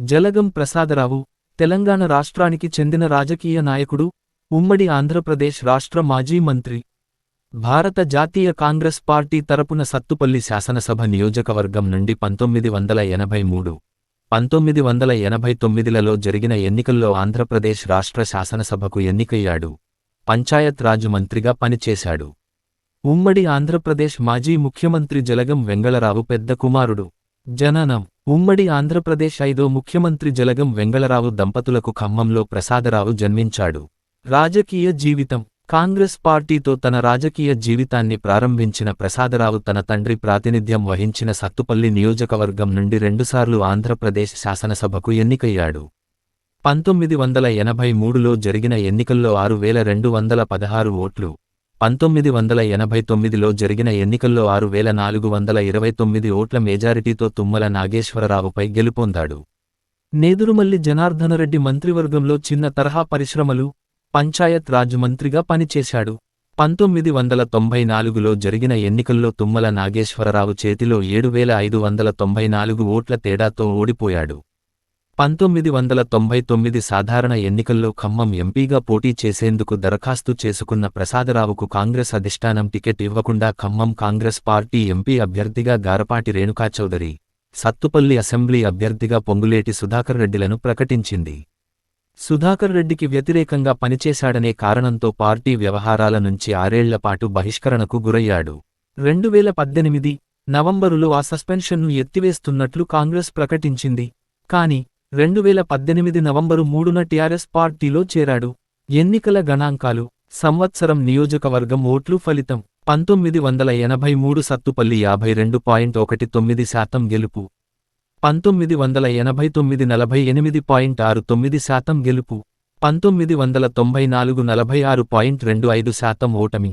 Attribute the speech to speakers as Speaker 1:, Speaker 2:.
Speaker 1: జలగం ప్రసాదరావు తెలంగాణ రాష్ట్రానికి చెందిన రాజకీయ నాయకుడు ఉమ్మడి ఆంధ్రప్రదేశ్ రాష్ట్ర మాజీ మంత్రి. భారత జాతీయ కాంగ్రెస్ పార్టీ తరపున సత్తుపల్లి శాసనసభ నియోజకవర్గం నుండి పంతొమ్మిది వందల ఎనభై మూడు పంతొమ్మిది వందల ఎనభై తొమ్మిదిలలో జరిగిన ఎన్నికల్లో ఆంధ్రప్రదేశ్ రాష్ట్ర శాసనసభకు ఎన్నికయ్యాడు. పంచాయత్ రాజు మంత్రిగా పనిచేశాడు. ఉమ్మడి ఆంధ్రప్రదేశ్ మాజీ ముఖ్యమంత్రి జలగం వెంగళరావు పెద్ద కుమారుడు. జననం ఉమ్మడి ఆంధ్రప్రదేశ్ ఐదో ముఖ్యమంత్రి జలగం వెంగళరావు దంపతులకు ఖమ్మంలో ప్రసాదరావు జన్మించాడు. రాజకీయ జీవితం. కాంగ్రెస్ పార్టీతో తన రాజకీయ జీవితాన్ని ప్రారంభించిన ప్రసాదరావు తన తండ్రి ప్రాతినిధ్యం వహించిన సత్తుపల్లి నియోజకవర్గం నుండి రెండుసార్లు ఆంధ్రప్రదేశ్ శాసనసభకు ఎన్నికయ్యాడు. పంతొమ్మిది వందల ఎనభై మూడులో జరిగిన ఎన్నికల్లో ఆరు వేల రెండు వందల పదహారు ఓట్లు పంతొమ్మిది వందల ఎనభై తొమ్మిదిలో జరిగిన ఎన్నికల్లో ఆరు వేల నాలుగు వందల ఇరవై తొమ్మిది ఓట్ల మెజారిటీతో తుమ్మల నాగేశ్వరరావుపై గెలుపొందాడు. నేదురుమల్లి జనార్దనరెడ్డి మంత్రివర్గంలో చిన్న తరహా పరిశ్రమలు పంచాయత్ రాజ్ మంత్రిగా పనిచేశాడు. పంతొమ్మిది వందల తొంభై నాలుగులో జరిగిన ఎన్నికల్లో తుమ్మల నాగేశ్వరరావు చేతిలో ఏడు వేల ఐదు వందల తొంభై నాలుగు ఓట్ల తేడాతో ఓడిపోయాడు. పంతొమ్మిది వందల తొంభై తొమ్మిది సాధారణ ఎన్నికల్లో ఖమ్మం ఎంపీగా పోటీ చేసేందుకు దరఖాస్తు చేసుకున్న ప్రసాదరావుకు కాంగ్రెస్ అధిష్టానం టికెట్ ఇవ్వకుండా ఖమ్మం కాంగ్రెస్ పార్టీ ఎంపీ అభ్యర్థిగా గారపాటి రేణుకాచౌదరి సత్తుపల్లి అసెంబ్లీ అభ్యర్థిగా పొంగులేటి సుధాకర్ రెడ్డిలను ప్రకటించింది. సుధాకర్ రెడ్డికి వ్యతిరేకంగా పనిచేశాడనే కారణంతో పార్టీ వ్యవహారాల నుంచి ఆరేళ్ళపాటు బహిష్కరణకు గురయ్యాడు. రెండు వేల పద్దెనిమిది నవంబరులో ఆ సస్పెన్షన్ను ఎత్తివేస్తున్నట్లు కాంగ్రెస్ ప్రకటించింది. కాని రెండు వేల పద్దెనిమిది నవంబరు మూడున టీఆర్ఎస్ పార్టీలో చేరాడు. ఎన్నికల గణాంకాలు సంవత్సరం నియోజకవర్గం ఓట్లు ఫలితం పంతొమ్మిది వందల ఎనభై మూడు సత్తుపల్లి యాభై రెండు పాయింట్ ఒకటి తొమ్మిది శాతం గెలుపు పంతొమ్మిది వందల ఎనభై తొమ్మిది నలభై ఎనిమిది పాయింట్ ఆరు తొమ్మిది శాతం గెలుపు పంతొమ్మిది వందల తొంభై నాలుగు నలభై ఆరు పాయింట్ రెండు ఐదు శాతం ఓటమి.